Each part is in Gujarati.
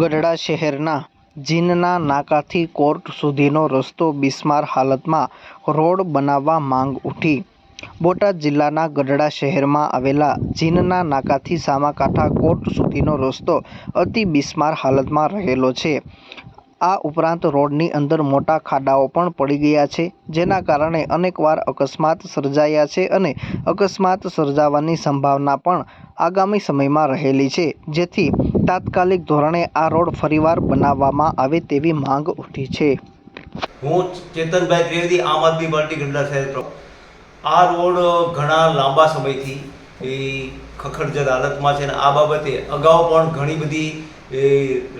ગઢડા શહેરના જીનના નાકાથી કોર્ટ સુધીનો રસ્તો બિસ્માર હાલતમાં રોડ બનાવવા માંગ ઉઠી. બોટાદ જિલ્લાના ગઢડા શહેરમાં આવેલા જીનના નાકાથી સામાકાંઠા કોર્ટ સુધીનો રસ્તો અતિ બિસ્માર હાલતમાં રહેલો છે. આ ઉપરાંત રોડની અંદર મોટા ખાડાઓ પણ પડી ગયા છે, જેના કારણે અનેકવાર અકસ્માત સર્જાયા છે અને અકસ્માત સર્જાવાની સંભાવના પણ આગામી સમયમાં રહેલી છે, જેથી તાત્કાલિક ધોરણે આ રોડ ફરીવાર બનાવવામાં આવે તેવી માંગ ઉઠી છે. હું ચેતનભાઈ ત્રિવેદી, આમ આદમી પાર્ટી ગઢડા શહેર આ રોડ ઘણા લાંબા સમયથી એ ખખડજર હાલતમાં છે અને આ બાબતે અગાઉ પણ ઘણી બધી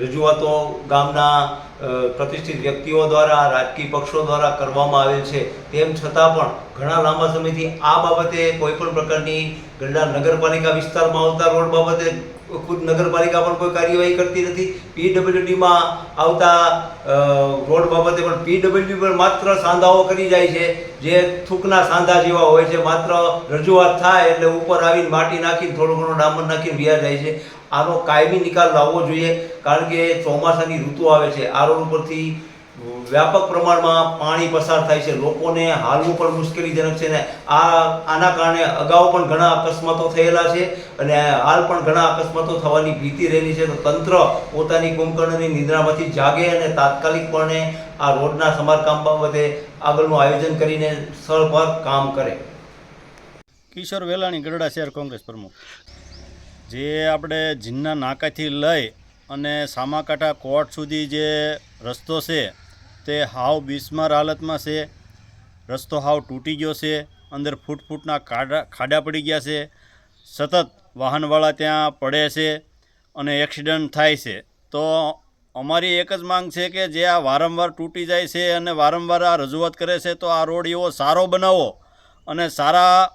રજૂઆતો ગામના પ્રતિષ્ઠિત વ્યક્તિઓ દ્વારા, રાજકીય પક્ષો દ્વારા કરવામાં આવેલ છે. તેમ છતાં પણ ઘણા લાંબા સમયથી આ બાબતે કોઈ પણ પ્રકારની ગઢડા નગરપાલિકા વિસ્તારમાં આવતા રોડ બાબતે ખુદ નગરપાલિકા પણ કોઈ કાર્યવાહી કરતી નથી. પીડબ્લ્યુડીમાં આવતા રોડ બાબતે પણ પીડબ્લ્યુડી પર માત્ર સાંધાઓ કરી જાય છે. જે થૂકના સાંધા જેવા હોય છે. માત્ર રજૂઆત થાય એટલે ઉપર આવીને માટી નાખીને થોડું ઘણું ડામર નાખીને વ્યા જાય છે. આનો કાયમી નિકાલ લાવવો જોઈએ, કારણ કે ચોમાસાની ઋતુ આવે છે. આ રોડ ઉપરથી વ્યાપક પ્રમાણમાં પાણી પસાર થાય છે. લોકોને હાલવું પણ મુશ્કેલીજનક છે ને આ, આના કારણે અગાઉ પણ ઘણા અકસ્માતો થયેલા છે અને હાલ પણ ઘણા અકસ્માતો થવાની ભીતિ રહેલી છે. તો તંત્ર પોતાની કુંભકર્ણની નિદ્રામાંથી જાગે અને તાત્કાલિકપણે આ રોડના સમારકામ બાબતે આગળનું આયોજન કરીને સ્થળ પર કામ કરે. કિશોર વેલાણી ગરડા શહેર કોંગ્રેસ પ્રમુખ. જે આપણે જીનના નાકાથી લઈ અને સામાકાંઠા કોર્ટ સુધી જે રસ્તો છે, તે હાવ બિસ્માર હાલતમાં છે. રસ્તો હાવ તૂટી ગયો છે, અંદર ફૂટ ફૂટના ખાડા ખાડા પડી ગયા છે. સતત વાહનવાળા ત્યાં પડે છે અને એક્સિડન્ટ થાય છે. તો અમારી એક જ માંગ છે કે જે આ વારંવાર તૂટી જાય છે અને વારંવાર આ રજૂઆત કરે છે, તો આ રોડ એવો સારો બનાવો અને સારા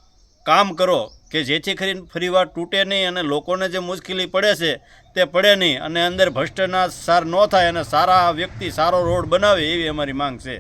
કામ કરો. કે જેથી કરીને ફરીવાર તૂટે નહીં અને લોકોને જે મુશ્કેલી પડે છે તે પડે નહીં અને અંદર ભ્રષ્ટાચાર ન થાય અને સારા વ્યક્તિ સારો રોડ બનાવે એવી અમારી માંગ છે.